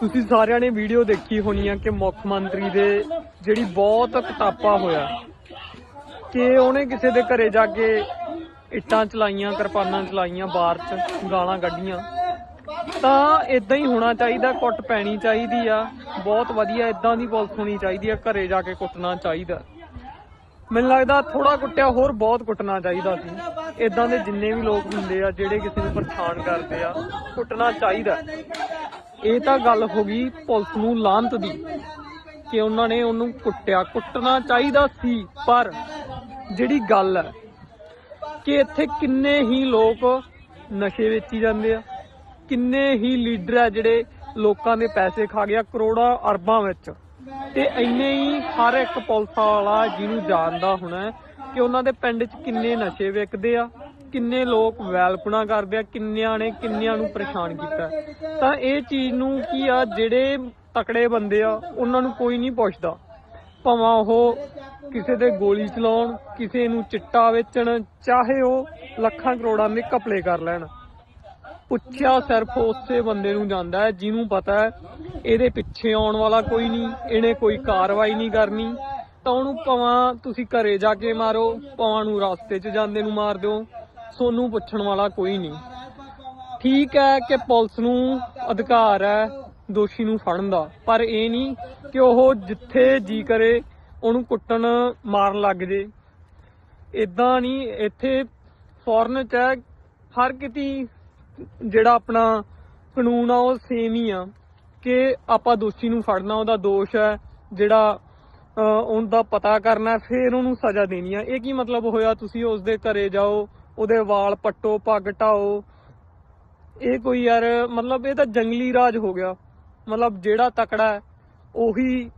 ਤੁਸੀਂ ਸਾਰਿਆਂ ਨੇ ਵੀਡੀਓ ਦੇਖੀ ਹੋਣੀ ਆ ਕਿ ਮੁੱਖ ਮੰਤਰੀ ਦੇ ਜਿਹੜੀ ਬਹੁਤ ਕਟਾਪਾ ਹੋਇਆ। ਕਿ ਉਹਨੇ ਕਿਸੇ ਦੇ ਘਰੇ ਜਾ ਕੇ ਇੱਟਾਂ ਚਲਾਈਆਂ, ਕਿਰਪਾਨਾਂ ਚਲਾਈਆਂ, ਬਾਹਰ ਚ ਗਾਲਾਂ ਕੱਢੀਆਂ। ਤਾਂ ਇਦਾਂ ਹੀ ਹੋਣਾ ਚਾਹੀਦਾ, ਕੁੱਟ ਪੈਣੀ ਚਾਹੀਦੀ ਆ। ਬਹੁਤ ਵਧੀਆ ਇਦਾਂ ਦੀ ਪੁਲਿਸ ਹੋਣੀ ਚਾਹੀਦੀ ਆ, ਘਰੇ ਜਾ ਕੇ ਕੁੱਟਣਾ ਚਾਹੀਦਾ। ਮੈਨੂੰ ਲੱਗਦਾ ਥੋੜਾ ਕੁੱਟਿਆ ਹੋਰ ਬਹੁਤ ਕੁੱਟਣਾ ਚਾਹੀਦਾ ਸੀ। ਇਦਾਂ ਦੇ ਜਿੰਨੇ ਵੀ ਲੋਕ ਹੁੰਦੇ ਆ, ਜਿਹੜੇ ਕਿਸੇ ਨੂੰ ਪਰੇਸ਼ਾਨ ਕਰਦੇ ਆ, ਕੁੱਟਣਾ ਚਾਹੀਦਾ। ਇਹ ਤਾਂ ਗੱਲ ਹੋ ਗਈ ਪੁਲਿਸ ਨੂੰ ਲਾਂਤ ਦੀ ਕਿ ਉਹਨਾਂ ਨੇ ਉਹਨੂੰ ਕੁੱਟਿਆ। ਕੁੱਟਣਾ ਚਾਹੀਦਾ ਸੀ, ਪਰ ਜਿਹੜੀ ਗੱਲ ਹੈ ਕਿ ਇੱਥੇ ਕਿੰਨੇ ਹੀ ਲੋਕ ਨਸ਼ੇ ਵੇਚੀ ਜਾਂਦੇ ਆ, ਕਿੰਨੇ ਹੀ ਲੀਡਰ ਆ ਜਿਹੜੇ ਲੋਕਾਂ ਦੇ ਪੈਸੇ ਖਾ ਗਿਆ ਕਰੋੜਾਂ ਅਰਬਾਂ ਵਿੱਚ। ਤੇ ਇੰਨੇ ਹੀ ਹਰ ਇੱਕ ਪੁਲਿਸ ਵਾਲਾ ਜਿਹਨੂੰ ਜਾਣਦਾ ਹੋਣਾ ਕਿ ਉਹਨਾਂ ਦੇ ਪਿੰਡ 'ਚ ਕਿੰਨੇ ਨਸ਼ੇ ਵਿਕਦੇ ਆ ਕਿੰਨੇ ਲੋਕ ਵੈਲਪਣਾ ਕਰਦੇ ਆ, ਕਿੰਨਿਆਂ ਨੇ ਕਿੰਨਿਆਂ ਨੂੰ ਪਰੇਸ਼ਾਨ ਕੀਤਾ। ਤਾਂ ਇਹ ਚੀਜ਼ ਨੂੰ ਕੀ ਆ, ਜਿਹੜੇ ਤਕੜੇ ਬੰਦੇ ਆ, ਉਹਨਾਂ ਨੂੰ ਕੋਈ ਨਹੀਂ ਪੁੱਛਦਾ। ਭਾਵੇਂ ਉਹ ਕਿਸੇ ਦੇ ਗੋਲੀ ਚਲਾਉਣ, ਕਿਸੇ ਨੂੰ ਚਿੱਟਾ ਵੇਚਣ, ਚਾਹੇ ਉਹ ਲੱਖਾਂ ਕਰੋੜਾਂ ਦੇ ਕਪਲੇ ਕਰ ਲੈਣ। ਪੁੱਛਿਆ ਸਿਰਫ ਉਸੇ ਬੰਦੇ ਨੂੰ ਜਾਂਦਾ ਹੈ, ਜਿਹਨੂੰ ਪਤਾ ਹੈ, ਇਹਦੇ ਪਿੱਛੇ ਆਉਣ ਵਾਲਾ ਕੋਈ ਨਹੀਂ, ਇਹਨੇ ਕੋਈ ਕਾਰਵਾਈ ਨਹੀਂ ਕਰਨੀ। ਤਾਂ ਉਹਨੂੰ ਭਾਵੇਂ ਤੁਸੀਂ ਘਰੇ ਜਾ ਕੇ ਮਾਰੋ, ਭਾਵੇਂ ਨੂੰ ਰਸਤੇ 'ਚ ਜਾਂਦੇ ਨੂੰ ਮਾਰ ਦਿਓ। ਸੋਨੂੰ ਪੁੱਛਣ ਵਾਲਾ ਕੋਈ ਨਹੀਂ। ਠੀਕ ਹੈ ਕਿ ਪੁਲਿਸ ਨੂੰ ਅਧਿਕਾਰ ਹੈ ਦੋਸ਼ੀ ਨੂੰ ਫੜਨ ਦਾ ਪਰ ਇਹ ਨਹੀਂ ਕਿ ਉਹ ਜਿੱਥੇ ਜੀ ਕਰੇ ਉਹਨੂੰ ਕੁੱਟਣ ਮਾਰਨ ਲੱਗ ਜੇ। ਇਦਾਂ ਨਹੀਂ ਇੱਥੇ ਫੋਰਨ ਚ ਹੈ, ਹਰ ਕਿਤੇ ਜਿਹੜਾ ਆਪਣਾ ਕਾਨੂੰਨ ਆ ਉਹ ਸੇਮ ਹੀ ਆ ਕਿ ਆਪਾਂ ਦੋਸ਼ੀ ਨੂੰ ਫੜਨਾ ਉਹਦਾ ਦੋਸ਼ ਹੈ ਜਿਹੜਾ ਅਹ, ਉਹਦਾ ਪਤਾ ਕਰਨਾ ਫਿਰ ਉਹਨੂੰ ਸਜ਼ਾ ਦੇਣੀ ਆ। ਇਹ ਕੀ ਮਤਲਬ ਹੋਇਆ? ਤੁਸੀਂ ਉਸ ਦੇ ਘਰੇ ਜਾਓ ਉਹਦੇ ਵਾਲ ਪੱਟੋ, ਪੱਗ ਢਾਓ। ਇਹ ਕੋਈ ਯਾਰ, ਮਤਲਬ ਇਹ ਤਾਂ ਜੰਗਲੀ ਰਾਜ ਹੋ ਗਿਆ। ਮਤਲਬ ਜਿਹੜਾ ਤਕੜਾ ਹੈ, ਉਹੀ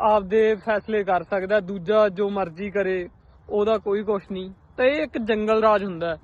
ਆਪਦੇ ਫੈਸਲੇ ਕਰ ਸਕਦਾ ਦੂਜਾ ਜੋ ਮਰਜ਼ੀ ਕਰੇ, ਉਹਦਾ ਕੋਈ ਕੁਛ ਨਹੀਂ। ਤਾਂ ਇਹ ਇੱਕ ਜੰਗਲ ਰਾਜ ਹੁੰਦਾ ਹੈ।